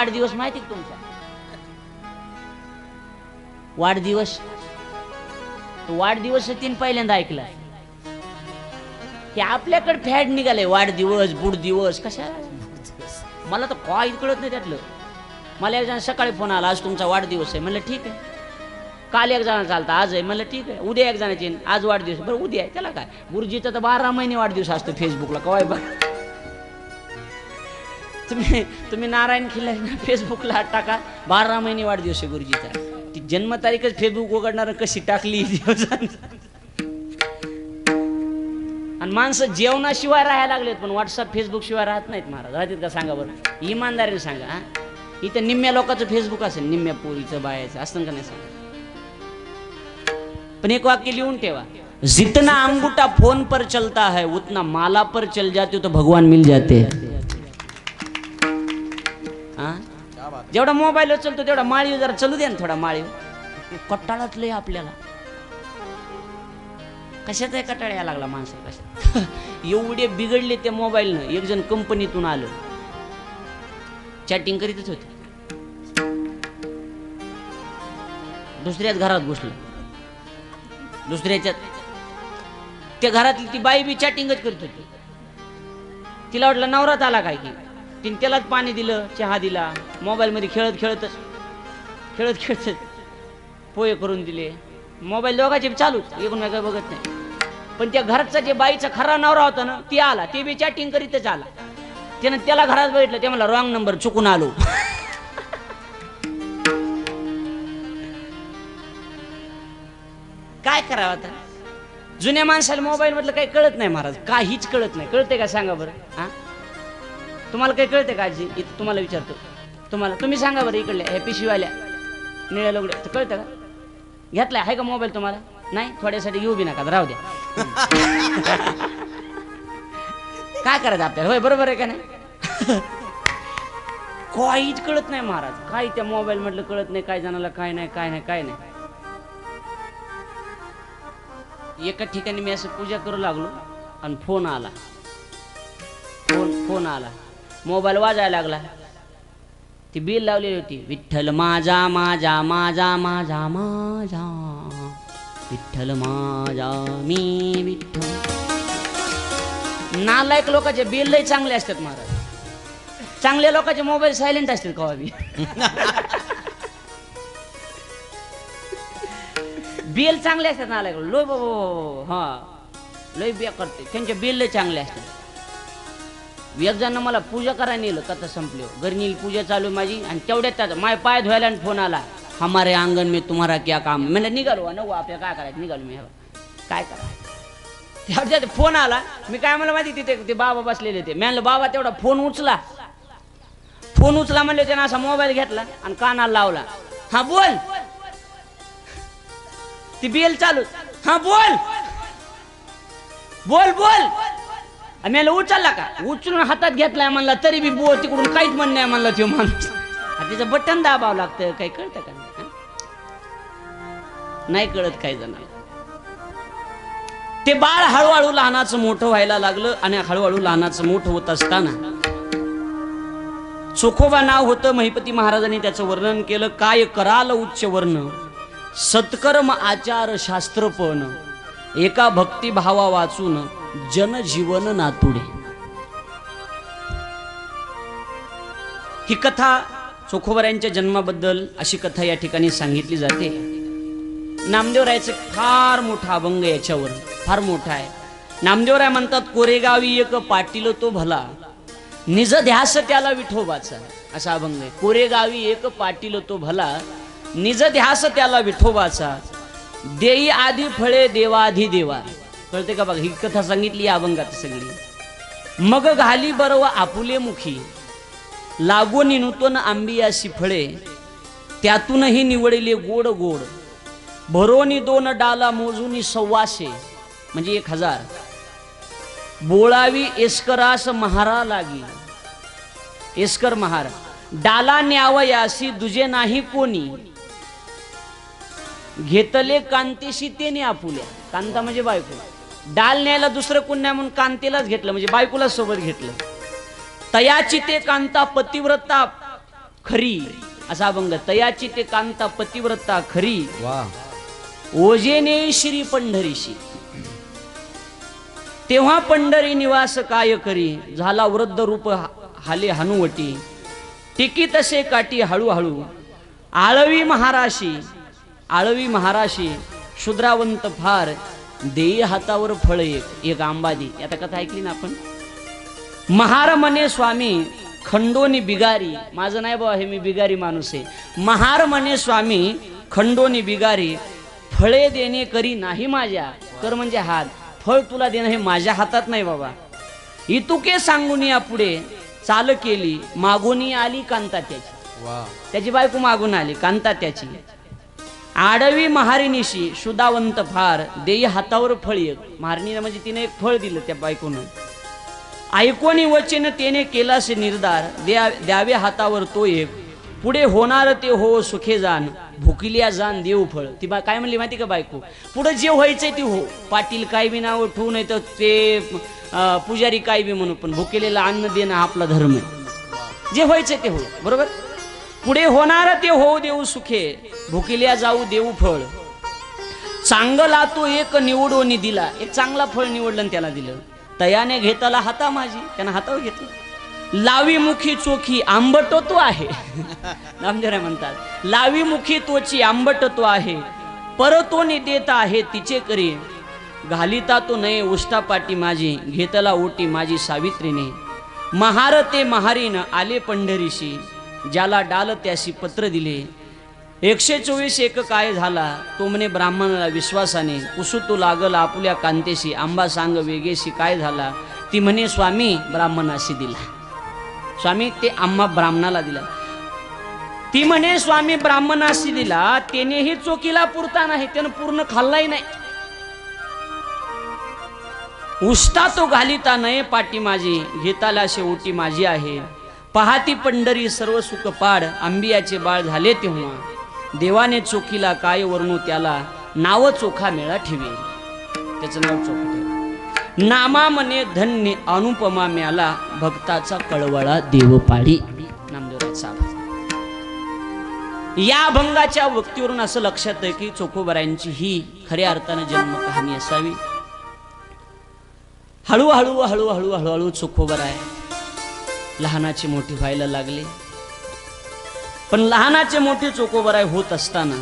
वाढदिवस माहिती तुमचा? वाढदिवस? वाढदिवस तीन पहिल्यांदा ऐकला. की आपल्याकडे फॅड निघाले वाढदिवस बुडदिवस कशा मला तर काय कळत नाही त्यातलं. मला एक जण सकाळी फोन आला आज तुमचा वाढदिवस आहे. म्हणलं ठीक आहे. काल एक जण चालता आज आहे. म्हणलं ठीक आहे. उद्या एक जण आहे. आज वाढदिवस बरं उद्या आहे. त्याला काय? गुरुजीचा तर बारा महिने वाढदिवस असतो फेसबुकला कवाय बघ तुम्ही तुम्ही नारायण खिल्लारी फेसबुकला टाका. बारा महिने वाढदिवस आहे गुरुजीचा. ती जन्मतारीखच फेसबुक उघडणार कशी टाकली आणि माणसं जेवणाशिवाय राहायला लागलेत पण व्हॉट्सअप फेसबुक शिवाय राहत नाहीत महाराज. राहतात का सांगा बरं? इमानदारीने सांगा हा. इथं निम्म्या लोकांचं फेसबुक असेल निम्म्या पोरीचं बायाचं असं का नाही सांगा? पण एक वाक्य लिहून ठेवा. जितना अंगूठा फोन पर चलता है उतना माला पर चल जाते हो तो भगवान मिल जाते हैं. जेवढा मोबाईल चलतो तेवढा माळीव जरा चलू दे ना थोडा माळीव. कट्टाळात लय आपल्याला. कशाचा आहे यायला लागला माणसा कशा एवढे बिघडले त्या मोबाईलनं. एक जण कंपनीतून आलं. चॅटिंग करीतच होते. दुसऱ्याच घरात घुसलं. दुसऱ्याच्यात. त्या घरातली ती बाई बी चॅटिंगच करत होती. तिला वाटलं नवरात आला काय की? तिने त्यालाच पाणी दिलं चहा दिला मोबाईलमध्ये खेळत खेळतच खेळत खेळतच पोहे करून दिले. मोबाईल दोघांचे बी चालूच एकूण काय बघत नाही. पण त्या घरचा जे बाईचा खरा नवरा होता ना ती आला ते बी चॅटिंग करीतच आला. त्यानं त्याला घरात बघितलं ते मला रॉंग नंबर चुकून आलो. काय करावं आता? जुन्या माणसाला मोबाईल मधलं काही कळत नाही महाराज काहीच कळत नाही. कळतंय का सांगा बरं? हा? तुम्हाला काही कळते का आजी? इथं तुम्हाला विचारतो. तुम्हाला तुम्ही सांगा बरं इकडल्या ह्या पिशवीवाल्या. निळ्या लोगड्या तर कळतं का? घेतलाय आहे का मोबाईल तुम्हाला? नाही? थोड्यासाठी येऊ बी नका राहू द्या. काय करायचं आपल्याला? होय बरोबर आहे का नाही? काहीच कळत नाही महाराज. काय त्या मोबाईल मधलं कळत नाही काय जणाला काय नाही काय नाही काय नाही. एका ठिकाणी मी असं पूजा करू लागलो आणि फोन आला. फोन फोन आला. मोबाईल वाजायला लागला. ती बिल लावलेली होती. विठ्ठल माझा माझा माझा माझा माझा. विठ्ठल माझा मी विठ्ठल. नालायक लोकांचे बिल लय चांगले असतात महाराज. चांगल्या लोकांचे मोबाईल सायलेंट असतात कवा बी. बिल चांगले असतात नालायक लोय बाबा हा. लय बे करते त्यांचे बिल लय चांगले असतात. एक जण मला पूजा करायला नेलं कथा संपली. घरी पूजा चालू आहे माझी. आणि तेवढ्यात त्याचा माय पाय धुवायला आणि फोन आला. हमारे अंगण में तुम्हाला क्या काम? म्हणलं निघालो नको आपल्या काय करायचं? निघालो मी काय करा तेवढ्यात फोन आला. मी काय मला माहिती तिथे ते बाबा बसलेले ते म्हणलं बाबा तेवढा फोन उचला. फोन उचला म्हणले त्यानं असा मोबाईल घेतला आणि कानाला लावला. हा बोल. ती बेल चालू. हा बोल. बोल बोल. आणि उचलला का? उचलून हातात घेतलाय म्हणला तरी बी बोल तिकडून काहीच म्हण नाही म्हणलं तो माणूस. तिचं बटन दाबावं लागतं काही कळतं का नाही? नाही कळत काही जण ते बाळ हळूहळू लहानाचं मोठं व्हायला लागलं आणि हळूहळू लहानाचं मोठं होत असताना चोखोबा नाव होतं महिपती महाराजांनी त्याचं वर्णन केलं काय कराल उच्च वर्ण सत्कर्म आचार शास्त्रपण एका भक्तिभावा वाचून जनजीवन नातुडे. ही कथा चोखोबऱ्यांच्या जन्माबद्दल अशी कथा या ठिकाणी सांगितली जाते. नामदेवरायचं फार मोठा अभंग याच्यावर फार मोठा आहे. नामदेवराय म्हणतात कोरेगावी एक पाटील तो भला निज ध्यास त्याला विठोबाचा असा अभंग आहे. कोरेगावी एक पाटील तो भला निज ध्यास त्याला विठोबाचा देई आधी फळे देवाधी देवा कळते का बघा? ही कथा सांगितली अभंगात सगळी. मग घाली बरव आपुले मुखी. लागून नूतन आंबिया फळे त्यातूनही निवडले गोड गोड. भरोनी दोन डाला मोजूनी सव्वाशे. म्हणजे एक हजार. बोळावी एस्करास महारा लागी. एस्कर महार. डाला न्यावयासी दुजे नाही कोणी. घेतले कांतीशी तेने आपुल्या. कांता म्हणजे बायको. डाल न्यायला दुसरं कोण नाही म्हणून कांतेलाच घेतलं म्हणजे बायकोलाच सोबत घेतलं. तयाची ते कांता पतिव्रता खरी असा अभंग. तयाची ते कांता पतिव्रता खरी. वा. ओजेने श्री पंढरीशी. तेव्हा पंढरी निवास काय करी? झाला वृद्ध रूप हाले हनुवटी. टिकी तसे काठी हळूहळू. आळवी महाराशी आळवी महाराशी शुद्रावंत फार. देई हातावर फळ एक एक आंबादी. आता कथा ऐकली ना आपण? महार म्हणे स्वामी खंडोनी बिगारी. माझं नाही बाबा हे मी बिगारी माणूस आहे. महार म्हणे स्वामी खंडोनी बिगारी. फळे देणे करी नाही माझ्या कर म्हणजे हात फळ तुला देणं हे माझ्या हातात नाही बाबा. इतुके सांगून या पुढे चाल केली मागून आली कांता त्याची. त्याची बायको मागून आली कांता त्याची. आडवी महारिणीशी सुदावंत फार देई हातावर फळ एक महारिणीनं म्हणजे तिने एक फळ दिलं त्या बायकोनं. ऐकोनी वचन तेने केलासे निर्धार द्या द्यावे हातावर तो एक. पुढे होणार ते हो सुखे जाण भुकिल्या जाण देव फळ. ती बा काय म्हणली माहिती का बायको? पुढे जे व्हायचंय ते हो. पाटील काय बी नाव ठेवू नाही तर ते अं, पुजारी काय बी म्हणू पण भुकेलेलं अन्न देणं आपला धर्म आहे. जे व्हायचंय ते हो. बरोबर? पुढे होणार ते हो देऊ सुखे भुकिल्या जाऊ देऊ फळ. चांगला तो एक निवडून दिला एक चांगला फळ निवडलं आणि त्याला दिलं. तयाने घेताला हाता माझी त्यानं हातावर घेतलं. लावी मुखी चोखी आंबट तो आहे. नामदेवराय म्हणतात लावी मुखी तोची आंबट तो आहे. परतोनी देत आहे तिचे करी. घालिता तो नये उष्टापाटी माझी घेतला ओटी माझी सावित्रीने. महार ते महारीन आले पंढरीशी. ज्याला डाल त्याशी पत्र दिले. एकशे चोवीस एक काय झाला तो म्हणे ब्राह्मणाला विश्वासाने कुसुतू लागल आपुल्या कांतेशी आंबा सांग वेगेशी काय झाला? ती म्हणे स्वामी ब्राह्मणाशी दिला. स्वामी ते आंबा ब्राह्मणाला दिला. ती म्हणे स्वामी ब्राह्मणाशी दिला त्यानेही चोकीला पुरता नाही त्यानं पूर्ण खाल्लाही नाही. उष्टा तो घालिता नये पाटी माझी घेताला शेवटी माझी आहे. पहाती पंढरी सर्व सुख पाड आंबियाचे बाळ झाले तेव्हा. देवाने चोखीला काय वर्णू त्याला नाव चोखा मेळा ठेवी. त्याचं नाव चोख ठेव नामा मने धन्य अनुपमा म्याला भक्ताचा कळवळा देवपाडी नामदेवराचा या अभंगाच्या वक्तीवरून असं लक्षात आहे की चोखोबरायांची ही खऱ्या अर्थानं जन्म कहाणी असावी. हळूहळू हळूहळू हळूहळू चोखोबर आहे लहानाची मोठी व्हायला लागले. पण लहानाचे मोठे चोकोबराय होत असताना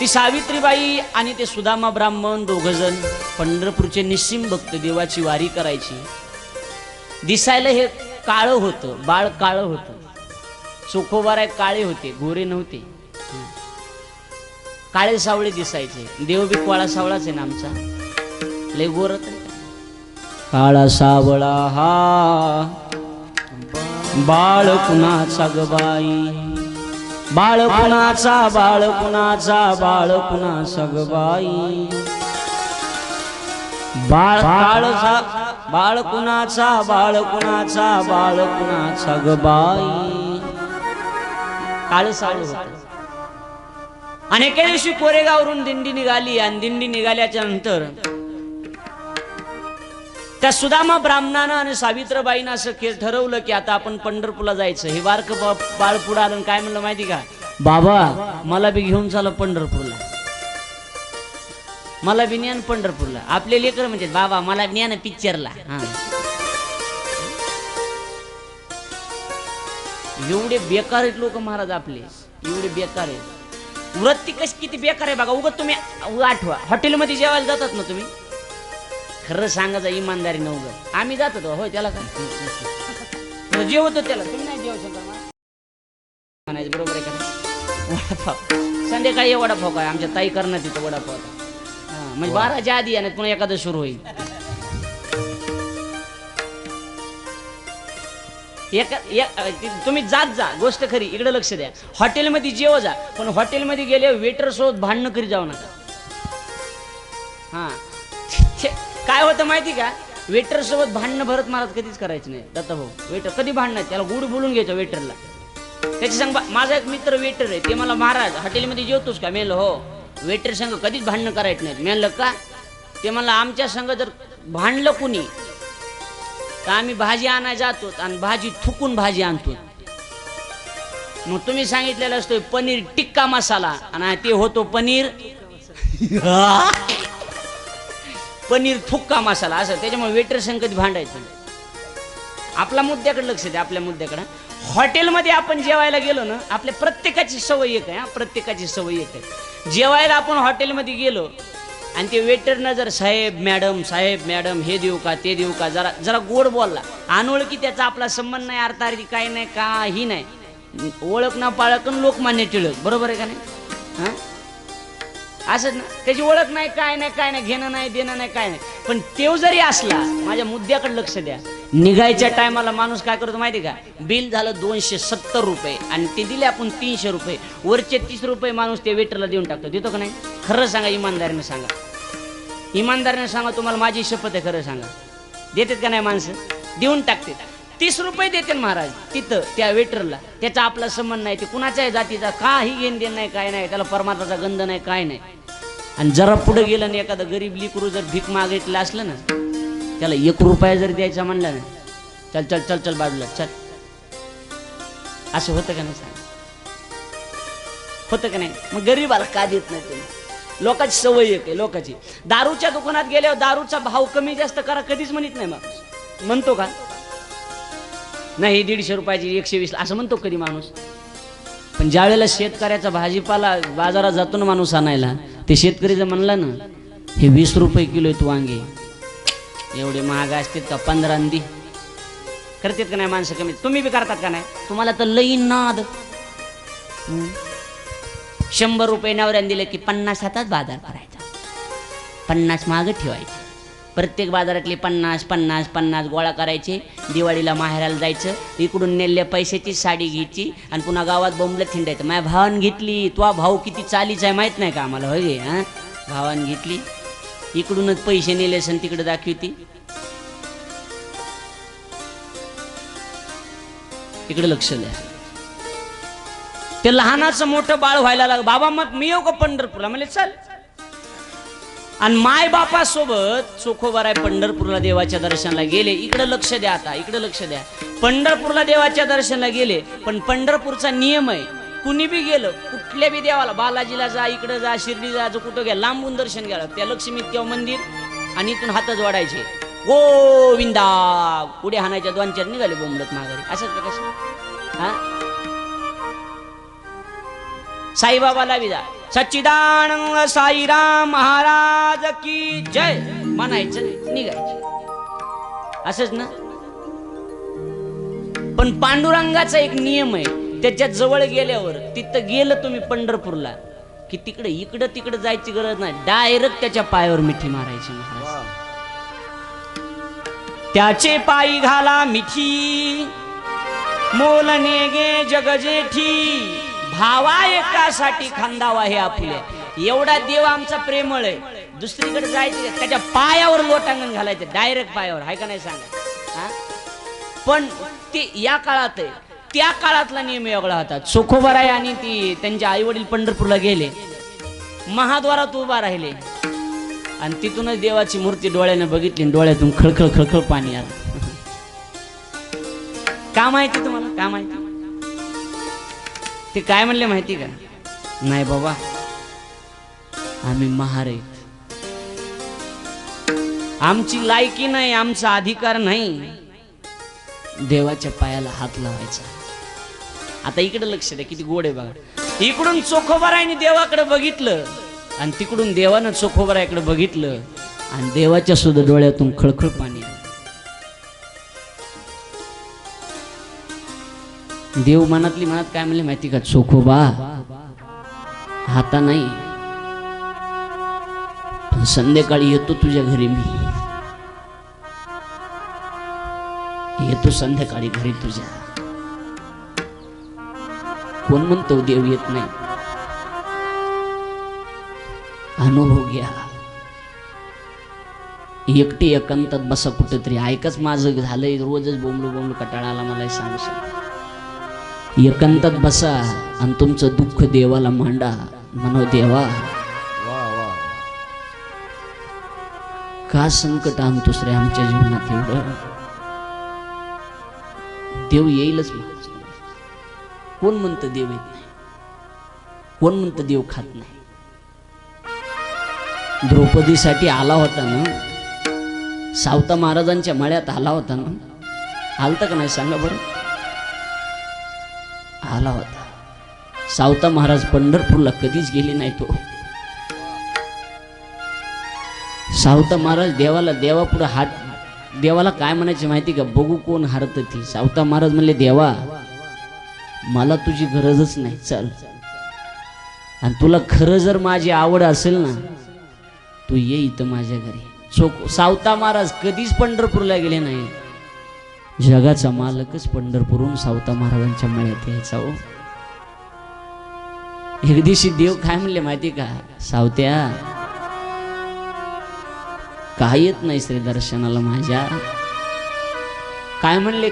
ती सावित्रीबाई आणि ते सुदामा ब्राह्मण दोघजण पंढरपूरचे निस्सिम भक्त देवाची वारी करायची. दिसायला हे काळं होतं बाळ काळं होतं. चोखोबाराय काळे होते गोरे नव्हते. काळे सावळे दिसायचे. देव बी काळा सावळाच आहे ना आमचा. लय गोर काळा सावळा हा. बाळ कुणाचा गबाई बाळ कुणाचा बाळ कुणाचा बाळ कुणाचा गबाई बाळ काळचा बाळ कुणाचा बाळ कुणाचा बाळ कुणाचा गबाई काळ सावळ. अनेकेशी आणि दिवशी कोरेगावरून दिंडी निघाली आणि दिंडी निघाल्याच्या नंतर त्या सुदामा ब्राह्मणानं आणि सावित्रबाईनं असं ठरवलं की आता आपण पंढरपूरला जायचं. हे वारक बाळ पुढं आलं आणि काय म्हणलं माहिती का? बाबा मला बी घेऊन चाल पंढरपूरला. मला बी ज्ञान पंढरपूरला. आपले लेकर म्हणजे बाबा मला ज्ञान पिक्चरला हा. एवढे बेकार आहेत लोक महाराज आपले. एवढे बेकार आहेत. वृत्ती कशी किती बेकार आहे बघा. उगत तुम्ही उगा आठवा हॉटेलमध्ये जेवायला जातात ना तुम्ही? खरं सांगायचं इमानदारी नव्हतं आम्ही जात होतो होय त्याला काय जेवतो त्याला तुम्ही नाही जेवू शकत? म्हणायचं बरोबर आहे का वडापाव. संध्याकाळी वडापाव काय आमच्या ताई करण्यात तिथं वडापाव. हा, म्हणजे बाराच्या आधी आणि पुन्हा एखादं सुरू होईल. एका तुम्ही जात जा गोष्ट खरी इकडे लक्ष द्या. हॉटेलमध्ये जेव जा पण हॉटेलमध्ये गेले वेटर सोबत भांडणं करी जाऊ नका. काय होतं माहिती का? वेटर सोबत भांडणं भरत महाराज कधीच करायचं नाही. दत्ता भाऊ वेटर कधी भांडणं त्याला गुड बोलून घ्यायचं वेटरला. त्याची सांग माझा एक मित्र वेटर आहे ते मला महाराज हॉटेलमध्ये जेवतोस का? मेल हो. वेटर संघ कधीच भांडणं करायचं नाही मेलं का? ते मला आमच्या संघ जर भांडलं कुणी तर आम्ही भाजी आणायला जातो आणि भाजी थुकून भाजी आणतो. मग तुम्ही सांगितलेलं असतो पनीर टिक्का मसाला. आणि ते होतो पनीर. पनीर थुक्का मसाला असं त्याच्यामुळे वेटर संकट भांडायचं. आपला मुद्द्याकडे लक्ष द्या आपल्या मुद्द्याकडे. हॉटेलमध्ये आपण जेवायला गेलो ना आपल्या प्रत्येकाची सवय एक आहे हा प्रत्येकाची सवय एक आहे. जेवायला आपण हॉटेलमध्ये गेलो आणि ते वेटरनं जर साहेब मॅडम साहेब मॅडम हे देऊ का ते देऊ का जरा जरा गोड बोलला. अनोळखी त्याचा आपला संबंध नाही अर्थार्थी काय नाही काही नाही. ओळख ना पाळकन लोकमान्य टिळक. बरोबर आहे का नाही? हां? असंच ना त्याची ओळख नाही काय नाही काय नाही घेणं नाही देणं नाही काय नाही. पण तेव जरी असला माझ्या मुद्द्याकडे लक्ष द्या. निघायच्या टायमाला माणूस काय करतो माहिती का? बिल झालं दोनशे सत्तर रुपये आणि ते दिले आपण तीनशे रुपये. वरचे तीस रुपये माणूस ते वेटरला देऊन टाकतो. देतो का नाही? खरं सांगा इमानदारीने सांगा. इमानदारीने सांगा तुम्हाला माझी शपथ आहे खरं सांगा. देतात का नाही माणसं? देऊन टाकते. तीस रुपये देते महाराज तिथं त्या वेटरला त्याचा आपला संबंध नाही ते कुणाच्याही जातीचा काही घेण देण नाही काय नाही त्याला परमात्माचा गंध नाही काय नाही. आणि जरा पुढे गेलं ना एखादं गरीब लिकरू जर भीक मागितलं असलं ना त्याला एक रुपया जर द्यायचा म्हणला ना चल चल चल चल बाजूला चल. असं होतं का नाही सांग होतं का नाही? मग गरीबाला का देत नाही तुम्ही? लोकांची सवय एक आहे लोकांची. दारूच्या दुकानात गेल्यावर दारूचा भाव कमी जास्त करा कधीच म्हणत नाही माणूस. म्हणतो का? नाही दीडशे रुपयाची एकशे वीस असं म्हणतो कधी माणूस. पण ज्या वेळेला शेतकऱ्याचा भाजीपाला बाजारात जातो ना माणूस आणायला ते शेतकरी जर म्हणला ना हे वीस रुपये किलो आहेत वांगे. एवढे महाग असतात का? पंधरा आणि दी. करतात का नाही माणसं कमी? तुम्ही बी करतात का नाही? तुम्हाला तर लई नाद. शंभर रुपये नवऱ्याने दिले की पन्नास हातात बाजार भरायचा. पन्नास मागं ठेवायचे. प्रत्येक बाजारातले पन्नास पन्नास पन्नास गोळा करायचे. दिवाळीला माहेराला जायचं. इकडून नेल्या पैशाची साडी घ्यायची आणि पुन्हा गावात बोंबलं थिंडायचं माझ्या भावानं घेतली. तो भाऊ किती चालीच आहे माहीत नाही का आम्हाला? होय गे, हा? भावानं घेतली. इकडूनच पैसे नेले सण तिकडे दाखवती. इकडे लक्ष द्या. ते लहानाचं मोठं बाळ व्हायला लाग बाबा मग मी येऊ का पंढरपूरला? म्हणजे चल. आणि माय बापासोबत चोखोबाराय पंढरपूरला देवाच्या दर्शनाला गेले. इकडे लक्ष द्या आता इकडे लक्ष द्या. पंढरपूरला देवाच्या दर्शनाला गेले पण पंढरपूरचा नियम आहे कुणी बी गेलं कुठल्या बी देवाला बालाजीला जा इकडे जा शिर्डी जा जो कुठं गेला लांबून दर्शन घ्यायला त्या लक्ष्मी किंवा मंदिर आणि इथून हातच वाढायचे. गोविंदा! पुढे हाणायच्या दोन चार निघाले बोंबलत माघारी. असं कसं हा? साईबाबाला जा सच्चिदानंद साईराम महाराज की जय. म्हणायचं निघायचं. असंच ना? पण पांडुरंगाचा एक नियम आहे त्याच्याजवळ गेल्यावर तिथं गेलं तुम्ही पंढरपूरला की तिकडे इकडं तिकडं जायची गरज नाही. डायरेक्ट त्याच्या पायावर मिठी मारायची महाराज. त्याचे पायी घाला मिठी मोलने गे जगजेठी. भावा एकासाठी खांदावा हे आपले. एवढा देव आमचा प्रेमळ आहे. दुसरीकडे जायचं त्याच्या पायावर लोटांगण घालायचं. डायरेक्ट पायावर. आहे का नाही सांगा? हा? पण ते या काळात आहे. त्या काळातला नियम वेगळा होता. आहे आणि ती त्यांचे आई वडील पंढरपूरला गेले. महाद्वारात उभा राहिले. आणि तिथूनच देवाची मूर्ती डोळ्याने बघितली डोळ्यातून खळखळ खळखळ पाणी आलं. का माहिती तुम्हाला का? माहिती ते काय म्हणले माहिती का? नाही बाबा आम्ही महार आहेत. आमची लायकी नाही आमचा अधिकार नाही. देवाच्या पायाला हात लावायचा. आता इकडे लक्ष द्या किती गोड आहे बघा. इकडून चोखोबारायने देवाकडे बघितलं आणि तिकडून देवानं चोखोबारायकडे बघितलं आणि देवाच्या सुद्धा डोळ्यातून खळखळ पाणी देव मनातली मनात काय म्हणले माहिती का? चोखोबा. हाता नाही. पण संध्याकाळी येतो तुझ्या घरी मी. येतो संध्याकाळी घरी तुझ्या. कोण म्हणतो देव येत नाही? अनुभव घ्या. एकटी एकांतात बसा कुठेतरी. ऐकच माझं झालंय. रोजच बोंबलू बोंबलू कटाळा आला मला सांगू शकतो एकांतात बसा आणि तुमचं दुःख देवाला मांडा म्हणो देवा. का संकट आणतोस रे आमच्या जीवनात एवढं? देव येईलच कोण म्हणतं देव येत नाही? कोण म्हणतं देव खात नाही? द्रौपदीसाठी आला होता ना? सावता महाराजांच्या मळ्यात आला होता ना? आलता का नाही सांगा बरं? आला होता. सावता महाराज पंढरपूरला कधीच गेले नाही तो. सावता महाराज देवाला देवापुढे हात देवाला काय म्हणायचे माहिती का? बघू कोण हरत ती. सावता महाराज म्हणले देवा मला तुझी गरजच नाही. चल. आणि तुला खरं जर माझी आवड असेल ना तू ये इथं माझ्या घरी. चोक सावता महाराज कधीच पंढरपूरला गेले नाही. जगाचा मालकच पंढरपूरून सावता महाराजांच्या मळ्यात यायचा हो. एक दिवशी देव काय म्हणले माहिती का? सावत्या काय येत नाही श्री दर्शनाला माझ्या. काय म्हणले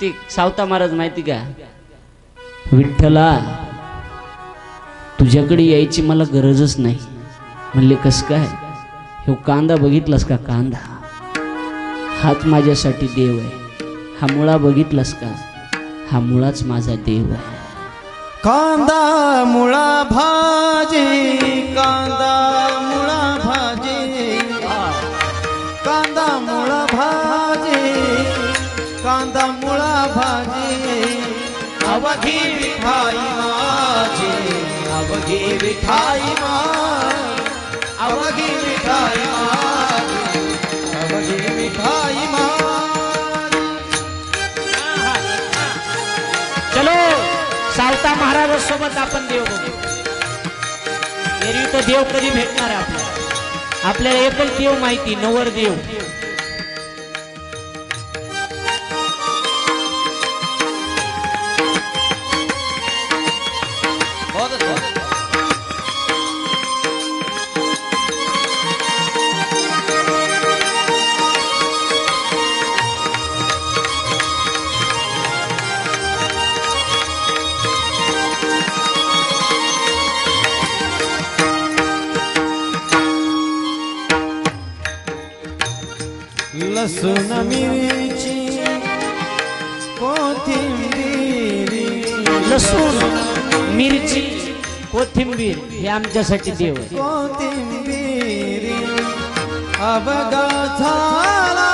ते सावता महाराज माहिती का? विठ्ठला तुझ्याकडे यायची मला गरजच नाही. म्हणले कस काय? हे कांदा बघितलास का कांदा? हाच माझ्यासाठी देव आहे. हा मुळा बघितलास का? हा मुळाच माझा देव आहे. कांदा मुळा भाजी कांदा मुळा भाजी. कांदा मुळा भाजी कांदा मुळा भाजी. अवघी विठाई माझी अवघी विठाई मा अवघी विठाई माझी अवघी विठाई मा सावता सोबत आपण देव बघू. एरवी तो देव कधी भेटणार आहे आपल्याला? आपल्याला एकच देव माहिती नवर देव. लसूण मिरची कोथिंबीर. लसूण मिरची कोथिंबीर हे आमच्यासाठी देव कोथिंबीर. अवघा झाला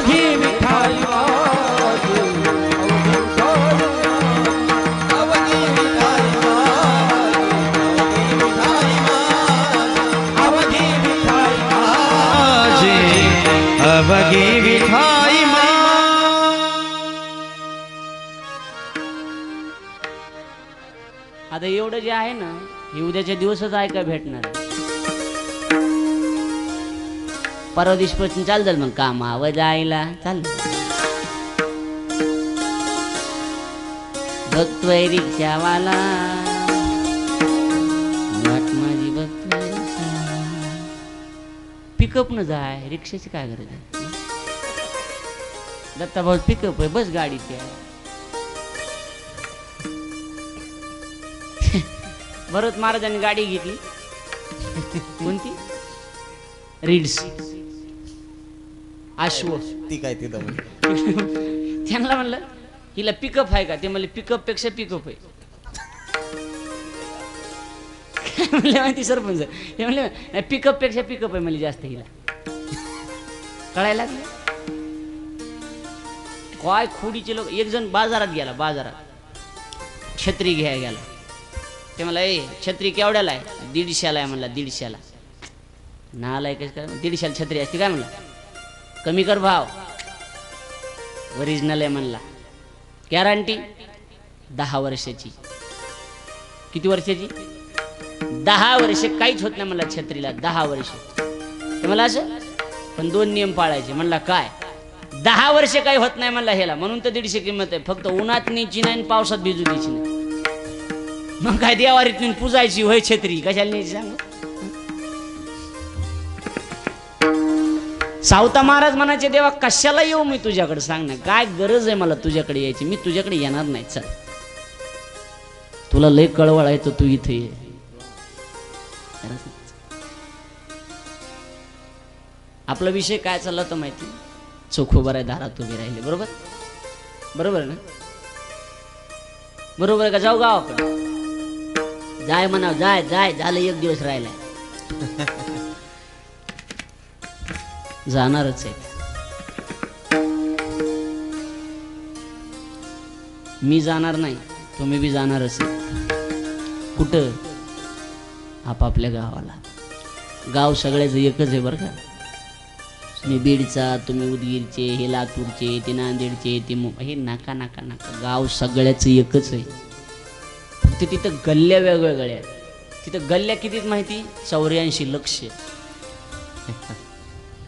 माझी विठाई अवघी आता एवढं जे आहे ना हे उद्याच्या दिवसच ऐका भेटणार. परवा दिवशीपासून चाल जाईल मग कामावर जायला चाल. बघतोय रिक्षावाला. माझी बघतोय पिकअप न जाय. रिक्षाची काय गरज आहे? दत्ता भाऊ पिकअप आहे. बस गाडी आहे. भरत महाराजांनी गाडी घेतली. कोणती? रीड्स अश्व ती काय तिथं त्यांना म्हणलं हिला पिकअप आहे का? ते म्हणले पिकअपपेक्षा पिकअप आहे. म्हणले माहिती सरपंच ते म्हणले नाही पिकअपपेक्षा पिकअप आहे म्हणजे जास्त हिला. कळायला लागलं? काय खोडीचे लोक एक जण बाजारात गेला बाजारात. छत्री घ्यायला गेला. ते मला ए छत्री केवढ्याला आहे? दीडशेला आहे म्हणला दीडशेला. नाला कसं काय दीडशेला छत्री असते काय म्हणला? कमी कर भाव. ओरिजिनल आहे म्हणला. गॅरंटी दहा वर्षाची. किती वर्षाची? दहा वर्ष काहीच होत नाही मला छत्रीला. दहा वर्ष. मला असं? पण दोन नियम पाळायचे. म्हणला काय? दहा वर्ष काही होत नाही म्हणला ह्याला. म्हणून तर दीडशे किंमत आहे. फक्त उन्हात न्यायची नाही पावसात भिजू द्यायची नाही. मग काय देवारीत पुजायची होय छत्री? कशाला न्यायची सांग? सावता महाराज म्हणायचे देवा कशाला येऊ मी तुझ्याकडे? सांग ना काय गरज आहे मला तुझ्याकडे यायची? मी तुझ्याकडे येणार नाही. चल. तुला लय कळवळ आहे तर तू इथे ये. आपला विषय काय चालला तर माहिती? चोखोबर आहे दारात उभी राहिले. बरोबर? बरोबर ना? बरोबर आहे का? जाऊ गावाकडे. जाय म्हणाव जाय जाय झालं एक दिवस राहिलाय. जाणारच आहे मी जाणार नाही तुम्ही बी जाणारच आहे कुठं? आपापल्या गावाला. गाव सगळ्याचं एकच आहे बरं का. मी बीडचा तुम्ही उदगीरचे हे लातूरचे ते नांदेडचे ते हे नाका नाका नाका. गाव सगळ्याचं एकच आहे. फक्त तिथं गल्ल्या वेगवेगळ्या आहेत. तिथं गल्ल्या कितीच माहिती? चौऱ्याऐंशी लक्ष.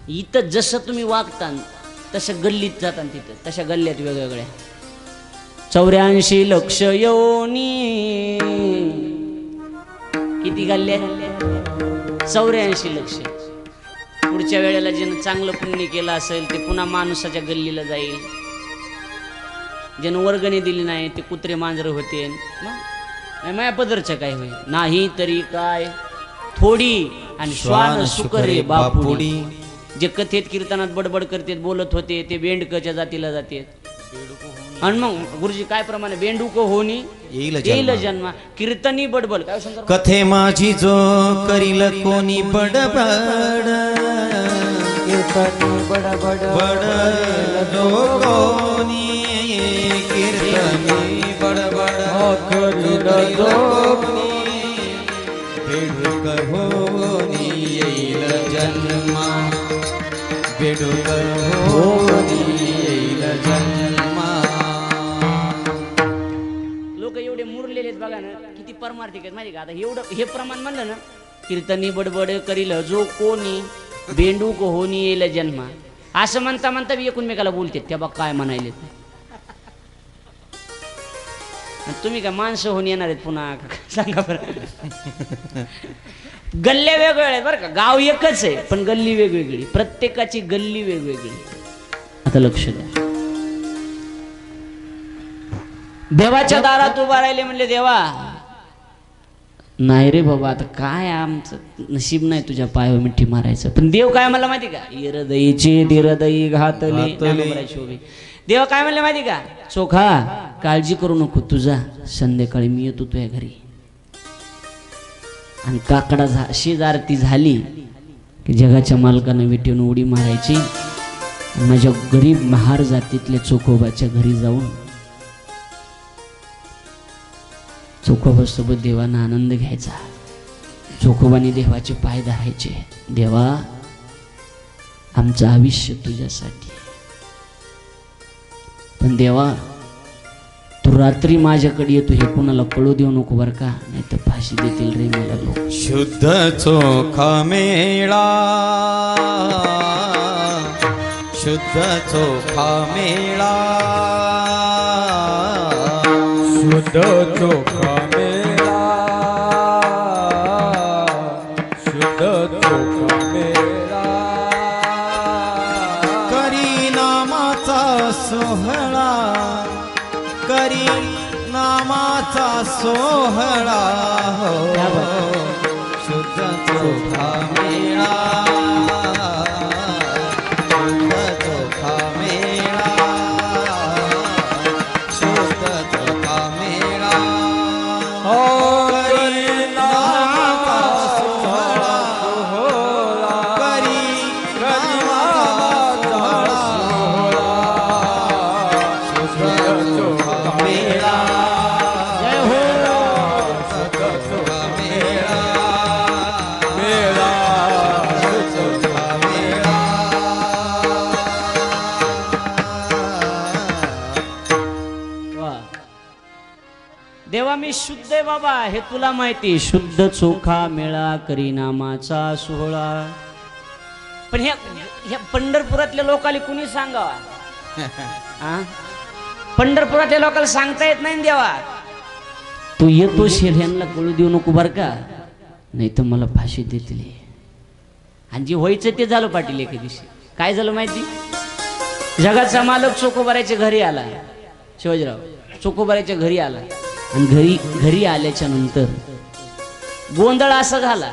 इथं जसं तुम्ही वागता तसं गल्लीत जाता तिथं. तशा गल्ल्यात वेगवेगळ्या. चौऱ्याऐंशी लक्ष योनी किती गल्ल्या? चौऱ्याऐंशी लक्ष. पुढच्या वेळेला ज्यानं चांगलं पुण्य केलं असेल ते पुन्हा माणसाच्या गल्लीला जाईल. ज्यानं वर्गणी दिली नाही ते कुत्रे मांजर होते. माया पदरचं काय होईल? नाही तरी काय? थोडी आणि श्वान सुकरे बापुडी. जे कथेत कीर्तनात बडबड करतेत बोलत होते ते बेंडकच्या जातीला जाते. आणि मग गुरुजी काय प्रमाणे बेंडूक होणी येईल येईल जन्मा. कीर्तनी बडबड. काय शंकर कथे माझी जो करील कोणी बडबड? बड जो कोणी कीर्तनी बडबड? करील बेडूक होनी येईल जन्मा. येईल जन्मा लोक एवढे मुरलेले आहेत बघा ना किती परमार्थिक आहेत माहिती का? आता एवढं हे प्रमाण म्हणलं ना कीर्तनी बडबड करील जो कोणी बेंडूक होणी येईल जन्मा. असं म्हणता म्हणता बी एकूणमेकाला बोलते त्या बघ काय म्हणायले तुम्ही काय माणसं होऊन येणार आहेत पुन्हा? का? सांगा बरं. गल्ल्या वेगवेगळ्या आहेत बरं का. गाव एकच आहे पण गल्ली वेगवेगळी. प्रत्येकाची गल्ली वेगवेगळी. आता लक्ष द्या. देवाच्या दारात उभा राहिले म्हणले देवा नाही रे बाबा आता काय आमचं? नशीब नाही तुझ्या पायावर मिठी मारायचं. पण देव काय मला माहिती का? हृदयीचे हृदयी घातले. शोभे देव काय म्हणले माहिती का? चोखा काळजी करू नको तुझा. संध्याकाळी मी येतो तुझ्या घरी. आणि काकडा झा शेजारती झाली की जगाच्या मालकानं विटेन उडी मारायची. माझ्या गरीब महार जातीतल्या चोखोबाच्या घरी जाऊन चोखोबासोबत देवानं आनंद घ्यायचा. चोखोबाने देवाचे पाय धरायचे. देवा आमचं आयुष्य तुझ्यासाठी. पण देवा तू रात्री माझ्याकडे येतो हे कुणाला कळू देऊ नको बरं का? नाही तर फाशी देतील रे मला लोक. शुद्ध चोखा मेळा. शुद्ध चोखा मेळा. शुद्ध चोखा नामाचा मी शुद्ध आहे बाबा हे तुला माहिती शुद्ध चोखा मेळा करी नामाचा सोहळा. पण ह्या ह्या पंढरपुरातल्या लोकाला कुणी सांगावा? पंढरपुरातल्या लोकांना सांगता येत नाही देवा. तू येतो शेर ह्यांना कळू देऊ नको बर का? नाही तर मला फाशी देतील. आणि जे व्हायचं ते झालं पाटील एके दिवशी. काय झालं माहिती? जगाचा मालक चोकोबाराच्या घरी आला. शिवाजीराव चोकोबाराच्या घरी आला. आणि घरी घरी आल्याच्यानंतर गोंधळ असा झाला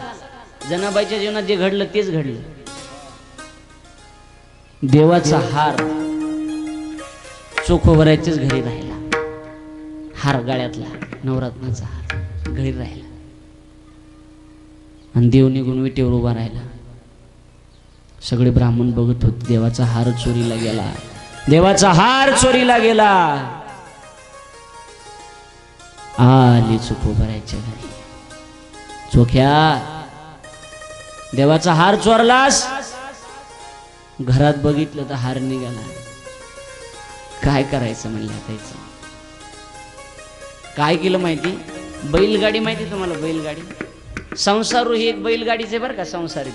जनाबाईच्या जीवनात जे घडलं तेच घडलं. देवाचा हार चोखोबराच्याच घरी राहिला. हार गाळ्यातला नवरत्नाचा हार घरी राहिला. आणि देव निघून विटेवर उभा राहिला. सगळे ब्राह्मण बघत होते देवाचा हार चोरीला गेला. देवाचा हार चोरीला गेला. आली चुकोबराच्या घरी. चोख्या देवाचा हार चोरलास? घरात बघितलं तर हार निघाला. काय करायचं म्हणलं आता काय केलं माहिती? बैलगाडी माहिती तुम्हाला बैलगाडी? संसारू ही एक बैलगाडीचे बरं का संसारी.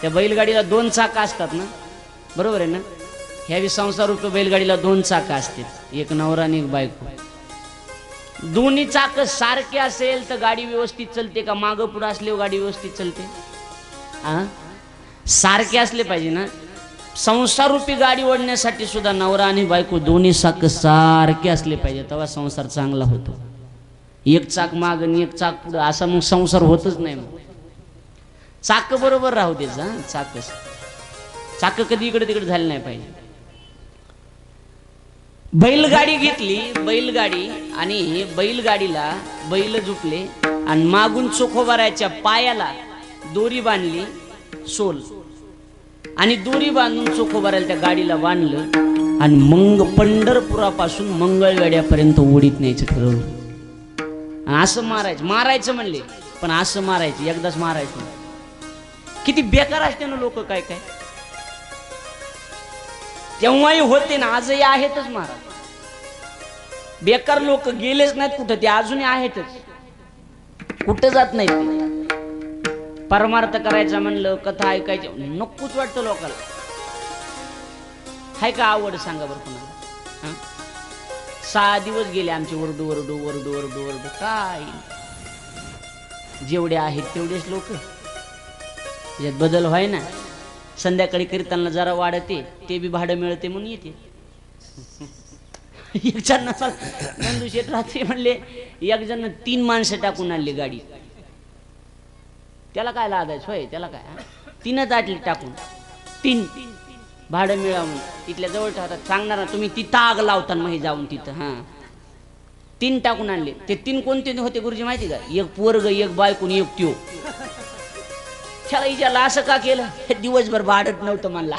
त्या बैलगाडीला दोन चाकं असतात ना? बरोबर आहे ना? ह्या संसार तो बैलगाडीला दोन चाकं असतात. एक नवरा आणि एक बायको. दोन्ही चाक सारखे असेल तर गाडी व्यवस्थित चालते का? मागं पुढं असल्यावर गाडी व्यवस्थित चालते. हा सारखे असले पाहिजे ना? संसाररूपी गाडी ओढण्यासाठी सुद्धा नवरा आणि बायको दोन्ही चाक सारखे असले पाहिजे तेव्हा संसार चांगला होतो. एक चाक माग आणि एक चाक पुढं असा मग संसार होतच नाही मग. चाक बरोबर राहू देच हा चाक चाक कधी इकडे तिकडे झाले नाही पाहिजे. बैलगाडी घेतली बैलगाडी आणि बैलगाडीला बैल झुपले आणि मागून चोखोबाराच्या पायाला दोरी बांधली सोल. आणि दोरी बांधून चोखोबाराला त्या गाडीला बांधलं आणि मंग पंढरपुरापासून मंगळवेड्यापर्यंत उडीत न्यायचं ठरवलं. आणि असं मारायचं मारायचं म्हणले पण असं मारायचं एकदाच मारायचं किती बेकार असते ना लोक काय काय? तेव्हाही होते ना आजही आहेतच महाराज. बेकार लोक गेलेच नाहीत कुठं ते अजूनही आहेतच. कुठं जात नाहीत परमार्थ करायचा म्हणलं कथा ऐकायची. नक्कूच वाटतं लोकांना हाय का आवड सांगा बरं कोणाला? सहा दिवस गेले आमचे ओरडू ओरडू ओरडू ओरडू ओरडू. काय? जेवढे आहेत तेवढेच लोक. यात बदल व्हाय ना संध्याकाळी कीर्तनला जरा वाढते ते बी भाडं मिळते म्हणून येते. एक जण नंदू शेठ रात्री म्हणले एक जण तीन माणसं टाकून आणली गाडी. त्याला काय लादायचं होय? त्याला काय तीनच आटली टाकून. तीन. भाडं मिळावून म्हणून. तिथल्या जवळ ठेवतात सांगणार ना तुम्ही तिथं आग लावता मग जाऊन तिथं हां. तीन टाकून आणले. ते तीन कोणते होते गुरुजी माहिती का? एक पोरग एक बायकून एक त्यो. त्याला इजाला असं का केलं. हे दिवसभर भाडत नव्हतं मला